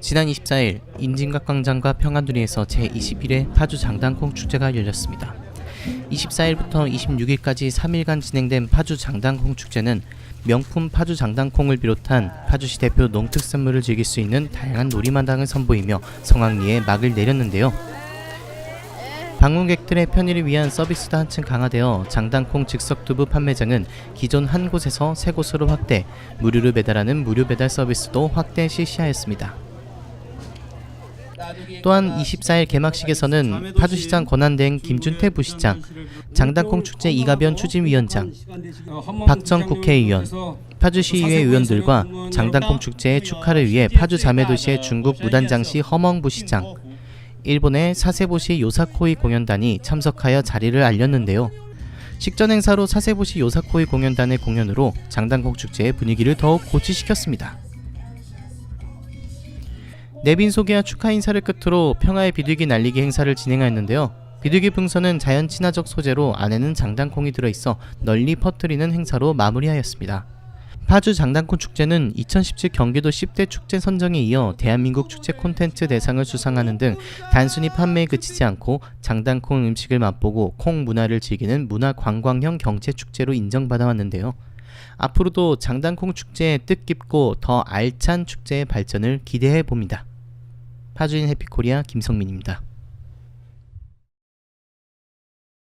지난 24일 인진각광장과 평안두리에서 제21회 파주 장단콩 축제가 열렸습니다. 24일부터 26일까지 3일간 진행된 파주 장단콩 축제는 명품 파주 장단콩을 비롯한 파주시 대표 농특산물을 즐길 수 있는 다양한 놀이마당을 선보이며 성황리에 막을 내렸는데요. 방문객들의 편의를 위한 서비스도 한층 강화되어 장단콩 즉석두부 판매장은 기존 한 곳에서 세 곳으로 확대, 무료로 배달하는 무료 배달 서비스도 확대 실시하였습니다. 또한 24일 개막식에서는 파주시장 권한대행 김준태 부시장, 장단콩 축제 이가변 추진위원장, 박정 국회의원, 파주시의회 의원들과 장단콩 축제의 축하를 위해 파주 자매도시의 중국 무단장시 허멍 부시장, 일본의 사세보시 요사코이 공연단이 참석하여 자리를 알렸는데요. 식전 행사로 사세보시 요사코이 공연단의 공연으로 장단콩 축제의 분위기를 더욱 고취시켰습니다. 내빈 소개와 축하 인사를 끝으로 평화의 비둘기 날리기 행사를 진행하였는데요. 비둘기 풍선은 자연 친화적 소재로 안에는 장단콩이 들어있어 널리 퍼뜨리는 행사로 마무리하였습니다. 파주 장단콩 축제는 2017 경기도 10대 축제 선정에 이어 대한민국 축제 콘텐츠 대상을 수상하는 등 단순히 판매에 그치지 않고 장단콩 음식을 맛보고 콩 문화를 즐기는 문화 관광형 경제 축제로 인정받아 왔는데요. 앞으로도 장단콩 축제의 뜻깊고 더 알찬 축제의 발전을 기대해 봅니다. 파주인 해피코리아 김성민입니다.